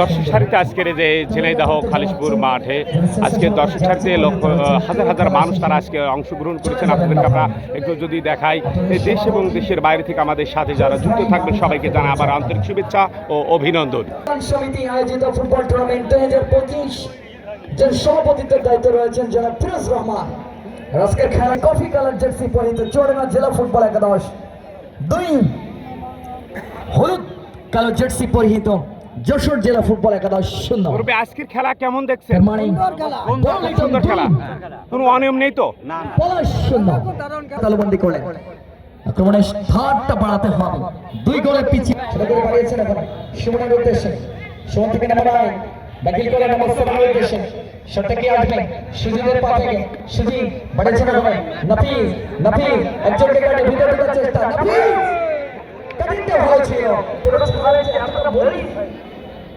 দর্শক সারিতে আজকের যে ঝিনাইদহ, খালিশপুর মাঠে আজকে দর্শক সারিতে লক্ষ হাজার হাজার মানুষ তারা আজকে অংশগ্রহণ করেছেন। আপনাদেরকে আমরা একটু যদি দেখাই দেশ এবং দেশের বাইরে থেকে আমাদের সাথে যারা যুক্ত থাকবেন, সবাইকে জানা আবার আন্তরিক শুভেচ্ছা ও অভিনন্দন। সমিতি আয়োজিত ফুটবল টুর্নামেন্ট দুই হাজার পঁচিশ, যার সভাপতিত্বের দায়িত্বে রয়েছেন জনাব ফিরোজ রহমান। আজকের খেলা কফি কালার জার্সি পরিহিত চৌড়াঙ্গা জেলা ফুটবল একাদশ। দুই, হলুদ কালো জার্সি পরিহিত যশোর জেলা ফুটবল একাদশ শূন্য আজকের খেলা কেমন দেখছেন? মানে সুন্দর খেলা। কোনো অনিয়ম নেই তো? পলাশ শূন্য তালুবন্দি করলেন আক্রমণের ধারটা বাড়াতে হবে। দুই গোলে পিছিয়ে ছেলে করে বাড়িয়েছেন এখন সুমনের উদ্দেশ্যে। সুমন থেকে নাম্বার নয়। ব্যাকিল করে নম্বর উদ্দেশ্যে। শটটা কি আসবে সুজিদের পা থেকে। সুজি বাড়িয়েছেন এখন। একজনকে কাটে। ভিতরে ঢোকার চেষ্টা। কাটিংটা ভালো ছিল। আপনারা বলেই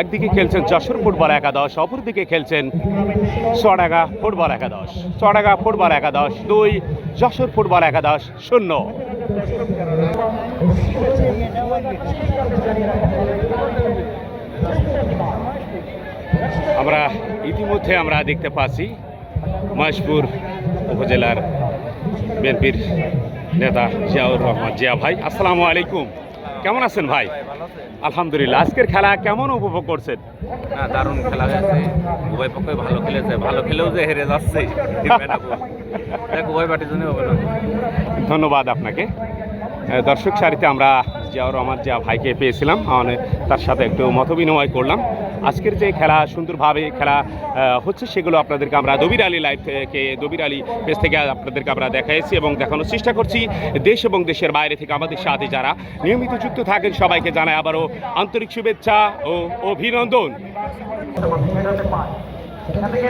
একদিকে খেলছেন যশোর ফুটবল একাদশ, অপরদিকে খেলছেন চড়াগা ফুটবল একাদশ। চড়াগা ফুটবল একাদশ দুই, যশোর ফুটবল একাদশ শূন্য। আমরা ইতিমধ্যে আমরা দেখতে পাচ্ছি মহেশপুর উপজেলার বিএনপির নেতা জিয়াউর রহমান। জিয়া ভাই, আসসালামু আলাইকুম। কেমন আছেন ভাই? আলহামদুলিল্লাহ আজকের খেলা কেমন উপভোগ করছেন? না দারুণ খেলা হয়েছে। উভয় পক্ষে ভালো খেলেছে। ভালো খেলেও যে হেরে যাচ্ছে উভয় পার্টির জন্য ধন্যবাদ আপনাকে। দর্শক সারিতে আমরা জিয়াউর রহমান, জিয়া ভাইকে পেয়েছিলাম। মানে তার সাথে একটু মতবিনিময় করলাম। আজকের যে খেলা সুন্দরভাবে খেলা হচ্ছে সেগুলো আপনাদেরকে আমরা দবির আলী লাইভ থেকে, দবির আলী পেজ থেকে আপনাদেরকে আমরা দেখাইছি এবং দেখানোর চেষ্টা করছি। দেশ এবং দেশের বাইরে থেকে আমাদের সাথে যারা নিয়মিত যুক্ত থাকেন, সবাইকে জানাই আবারও আন্তরিক শুভেচ্ছা ও অভিনন্দন।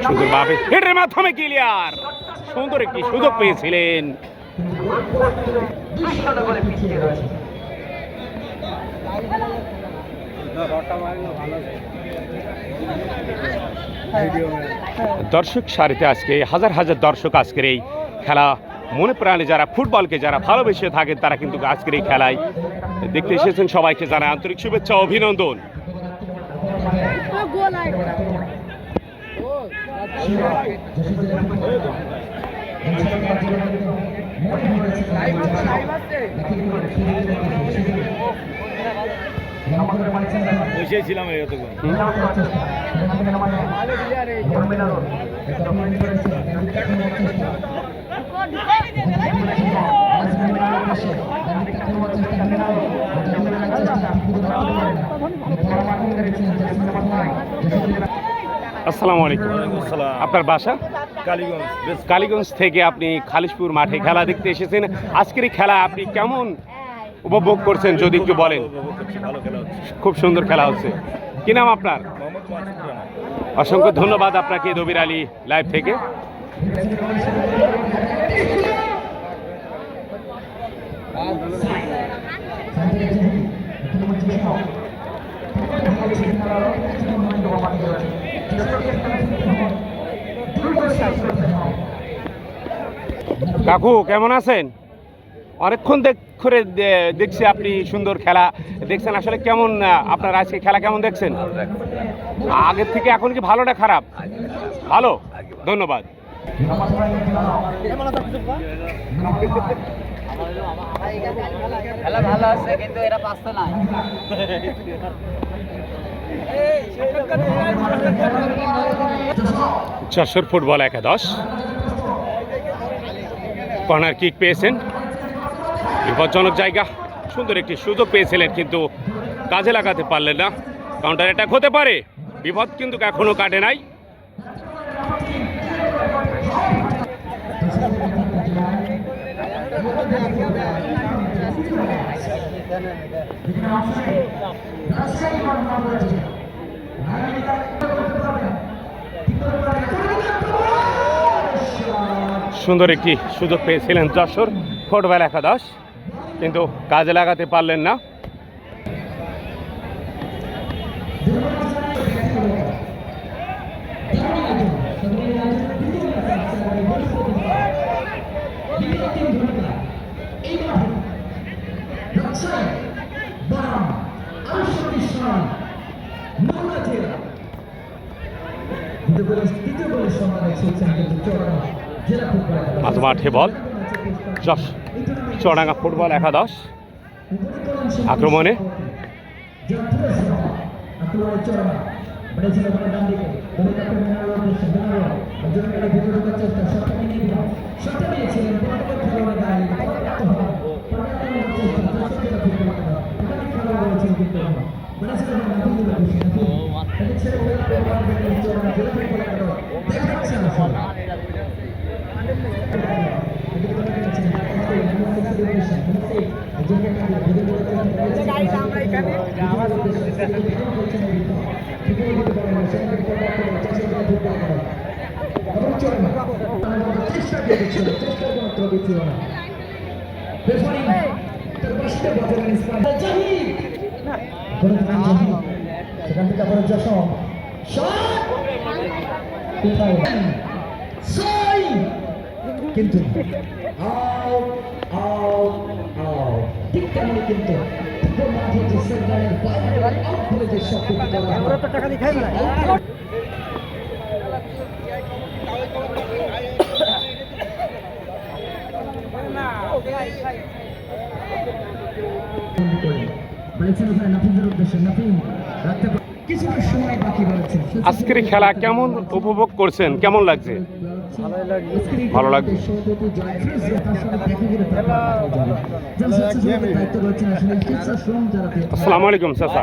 সুন্দরভাবে হেডের মাধ্যমে ক্লিয়ার। সুন্দর একটি সুযোগ পেয়েছিলেন। দর্শক সারিতে আজকে হাজার হাজার দর্শক আজকের এই খেলা, মনে প্রাণে যারা ফুটবলকে যারা ভালোবেসে থাকেন, তারা কিন্তু আজকের এই খেলায় দেখতে এসেছেন। সবাইকে জানায় আন্তরিক শুভেচ্ছা অভিনন্দন। এতক্ষণ আসসালামু আলাইকুম। আপনার বাসা? কালীগঞ্জ। কালীগঞ্জ থেকে আপনি খালিশপুর মাঠে খেলা দেখতে এসেছেন। আজকের খেলা আপনি কেমন উপভোগ করছেন যদি একটু বলেন। খুব সুন্দর খেলা হচ্ছে। কি নাম আপনার? অসংখ্য ধন্যবাদ আপনাকে দবির আলী লাইভ থেকে। কাকু, কেমন আছেন? অনেকক্ষণ দেখ করে দেখছি আপনি সুন্দর খেলা দেখছেন। আসলে কেমন আপনার আজকে খেলা কেমন দেখছেন? আগের থেকে এখন কি ভালো না খারাপ? ভালো? ধন্যবাদ। খেলা ভালো আছে কিন্তু এরা পাচ্ছে না যশোর ফুটবল একাদশ। কর্নার কিক পেয়েছেন। বিপজ্জনক জায়গা। সুন্দর একটি সুযোগ পেয়েছিলেন কিন্তু কাজে লাগাতে পারলেন না। কাউন্টার অ্যাটাক হতে পারে, বিপদ কিন্তু এখনও কাটে নাই। সুন্দর একটি সুযোগ পেয়েছিলেন যশোর ফুটবল একাদশ। কিন্তু কাজে লাগাতে পারলেন না। মাঠে বল। যশ চড়াঙ্গা ফুটবল একাদশ আক্রমণে। সেখান থেকে আবার যশোর কিন্তু ঠিক তেমনি কিন্তু মাঠে যে সেন্টারের বাইরে আউট বলে যে শব্দটি করা হয়। টাকা দিয়ে খাই বলেছেন ওখানে নাফিজের উদ্দেশ্যে নাফিজ রাখতে আজকের এই খেলা কেমন উপভোগ করছেন? কেমন লাগছে? ভালো লাগছে। আসসালামু আলাইকুম চাচা।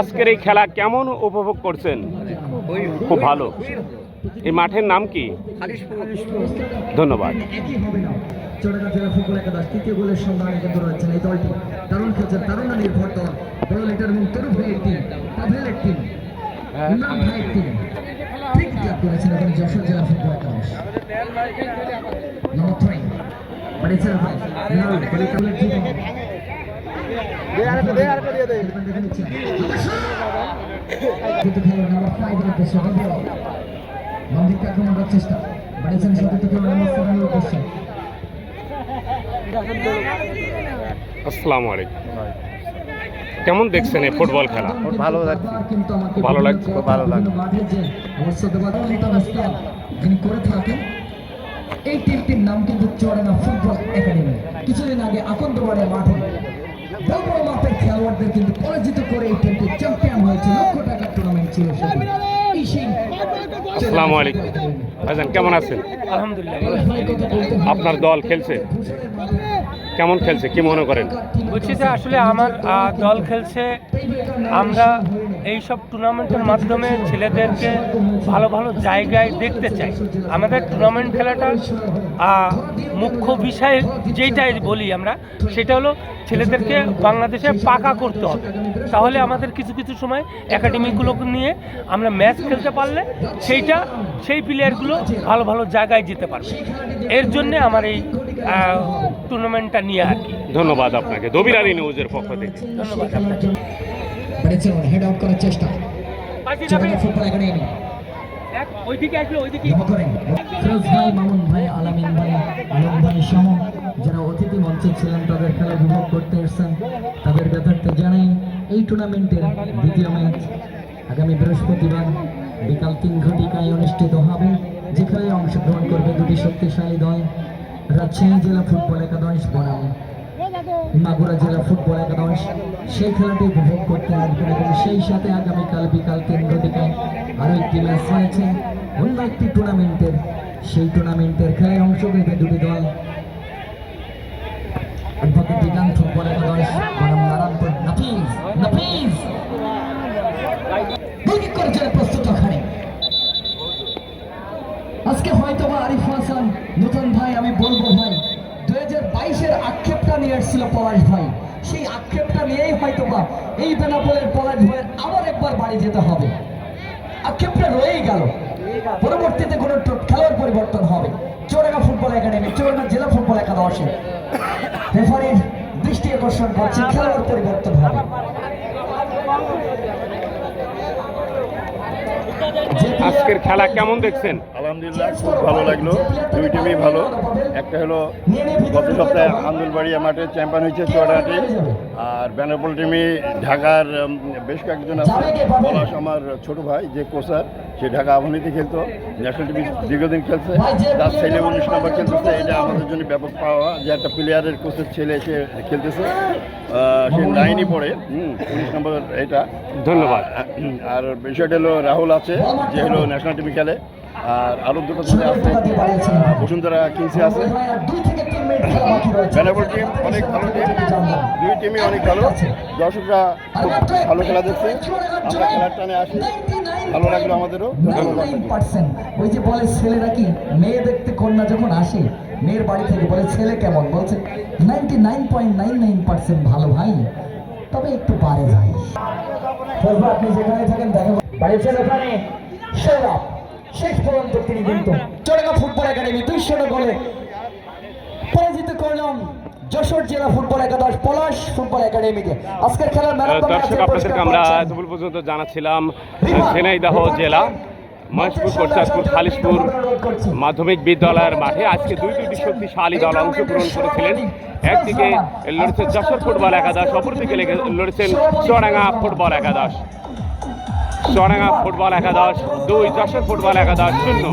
আজকের এই খেলা কেমন উপভোগ করছেন? খুব ভালো। এই মাঠের নাম কি? ধন্যবাদ। চট্টগ্রাম জেলা ফুটবল একাদশ তৃতীয় গোলের সন্ধানে কিন্তু রয়েছেন এই দলটি। দারুণ খেলছেন দারুণ নির্ভর দল বড় লিটার এবং তরু ভাইয়ের টিম পাভেলের টিম ইমরান টিম ঠিক ক্লাব করেছেন এখন যশোর জেলা ফুটবল একাদশ নম্বর থ্রি বাড়িয়েছেন ভাই রিনাল বলে কাবলের টিম কিন্তু খেলোয়াড় নাম্বার ফাইভ এর উদ্দেশ্যে ডবল মন্দিরকে আক্রমণ করার চেষ্টা বাড়িয়েছেন সতীর্থ খেলোয়াড় নাম্বার সেভেনের উদ্দেশ্যে আসসালামু আলাইকুম কেমন দেখছেন এই ফুটবল খেলা? ভালো লাগছে। ভালো লাগছে, ভালো লাগছে। যিনি করে থাকেন এই টিমটির নাম কিন্তু চড়ানা ফুটবল একাডেমি। কিছুদিন আগে আকন্দবাড়ে মাঠে বড় বড় মাপের খেলোয়াড়দের কিন্তু পরাজিত করে এই টিমটি চ্যাম্পিয়ন হয়েছে। লক্ষ টাকার টুর্নামেন্ট ছিল আসসালামু আলাইকুম। ভাইজান কেমন আছেন? আপনার দল খেলছে? কেমন খেলছে? কি মনে করেন? বলছি যে আসলে আমার দল খেলছে। আমরা এই সব টুর্নামেন্টের মাধ্যমে ছেলেদেরকে ভালো ভালো জায়গায় দেখতে চাই। আমাদের টুর্নামেন্ট খেলাটা মুখ্য বিষয় যেইটাই বলি আমরা, সেটা হলো ছেলেদেরকে বাংলাদেশে পাকা করতে হবে। তাহলে আমাদের কিছু কিছু সময় একাডেমিগুলোকে নিয়ে আমরা ম্যাচ খেলতে পারলে সেইটা, সেই প্লেয়ারগুলো ভালো ভালো জায়গায় যেতে পারবে। এর জন্যে আমার এই টুর্নামেন্টটা নিয়ে আর কি। ধন্যবাদ আপনাকে। দবিরানি নিউজের পক্ষ থেকে। ধন্যবাদ। হেড আউট করার চেষ্টা। ফুটবল ওইদিকে ওইদিকে। মামুন ভাই আলামিন ভাই আলম ভাই সহ যারা অতিথি মঞ্চে ছিলেন তাদের খেলা উপভোগ করতে এসেছেন। তাদের জানাই এই টুর্নামেন্টের দ্বিতীয় ম্যাচ আগামী বৃহস্পতিবার বিকাল তিন ঘটিকায় অনুষ্ঠিত হবে যেখানে অংশগ্রহণ করবে দুটি শক্তিশালী দল। রাজশাহী জেলা ফুটবল একাদশ বনাম। মাগুরা জেলা ফুটবল একাদশ। সেই খেলাটি উপভোগ করতে আসবেন এবং সেই সাথে আগামীকাল বিকাল তিন ঘটিকায় আরও একটি ম্যাচ রয়েছে। অন্য একটি টুর্নামেন্টের, সেই টুর্নামেন্টের খেলায় অংশ নেবে দুটি দল। ফুটবল একাদশ নাফিজ প্রস্তুত ওখানে আজকে হয়তো বা আরিফ হাসান, নতুন ভাই, আমি বলব ভাই দু হাজার বাইশের আক্ষেপটা নিয়ে এসেছিল পলাশ ভাই। সেই আক্ষেপটা নিয়েই হয়তো বা এই বেনাপোলের পলাশ ভাইয়ের আবার একবার বাড়ি যেতে হবে। আক্ষেপটা রয়েই গেল। পরবর্তীতে কোনো খেলার পরিবর্তন হবে। চোরাগা ফুটবল একাডেমি চুয়ান্ন জেলা ফুটবল একাদশে। রেফারির দৃষ্টি আকর্ষণ করছে, খেলোয়াড় পরিবর্তন হবে যে player- আজকের খেলা কেমন দেখছেন? আলহামদুলিল্লাহ খুব ভালো লাগল। দুই টিমই ভালো। একটা হলো গত সপ্তাহে আন্দুলবাড়িয়া মাঠে চ্যাম্পিয়ন হয়েছে চুয়াডাহাটি আর ব্যানারপোল টিমই ঢাকার বেশ কয়েকজন আছে। পলাশ আমার ছোট ভাই যে কোচার সে ঢাকা আবহানিতে খেলতো। ন্যাশনাল টিভি দীর্ঘদিন খেলছে। তার ছেলে উনিশ নম্বর খেলতেছে। এটা আমাদের জন্য ব্যাপক পাওয়া। যে একটা প্লেয়ারের কোচের ছেলে এসে খেলতেছে। সে নাইনই পড়ে। উনিশ নম্বর এটা। ধন্যবাদ। আর- আর বিষয়টা হলো রাহুল আছে। যে হলো ন্যাশনাল টিমে খেলে। আর আরও দুটো ছেলে আছে। বসুন্ধরা কিংসে আছে। বেনাবল টিম অনেক ভালো টিম দুই টিমই অনেক ভালো। দর্শকরা খুব ভালো খেলা দেখছে। আমরা খেলার টানে আসি। ভালো লাগল আমাদেরও। ওই যে বলে ছেলেরা কি মেয়ে দেখতে কন্যা যখন আসে, মেয়ের বাড়ি থেকে বলে, ছেলে কেমন? বলছে ninety nine point nine nine percent ভালো ভাই। তবে একটু পারে বলব আপনি যেখানে থাকেন, দেখা বাড়িয়েছেন ওখানে সৌরভ। শেষ পর্যন্ত তিনি কিন্তু চড়েগা ফুটবল একাডেমি দুইশো গোলে পরাজিত করলাম যশোর জেলা ফুটবল একাদশ পলাশ ফুটবল একাডেমিকে। আজকের খেলার ম্যান অফ দ্য দর্শক আপনাদেরকে আমরা। পর্যন্ত জানাচ্ছিলাম ঝিনাইদহ জেলা মহেশপুর খালিশপুর মাধ্যমিক বিদ্যালয়ের মাঠে আজকে দুই দুইটি শক্তিশালী দল অংশগ্রহণ করেছিলেন। একদিকে লড়েছে যশোর ফুটবল একাদশ অপরদিকে লড়েছেন চুয়াডাঙ্গা ফুটবল একাদশ। চুয়াডাঙ্গা ফুটবল একাদশ দুই যশোর ফুটবল একাদশ শূন্য।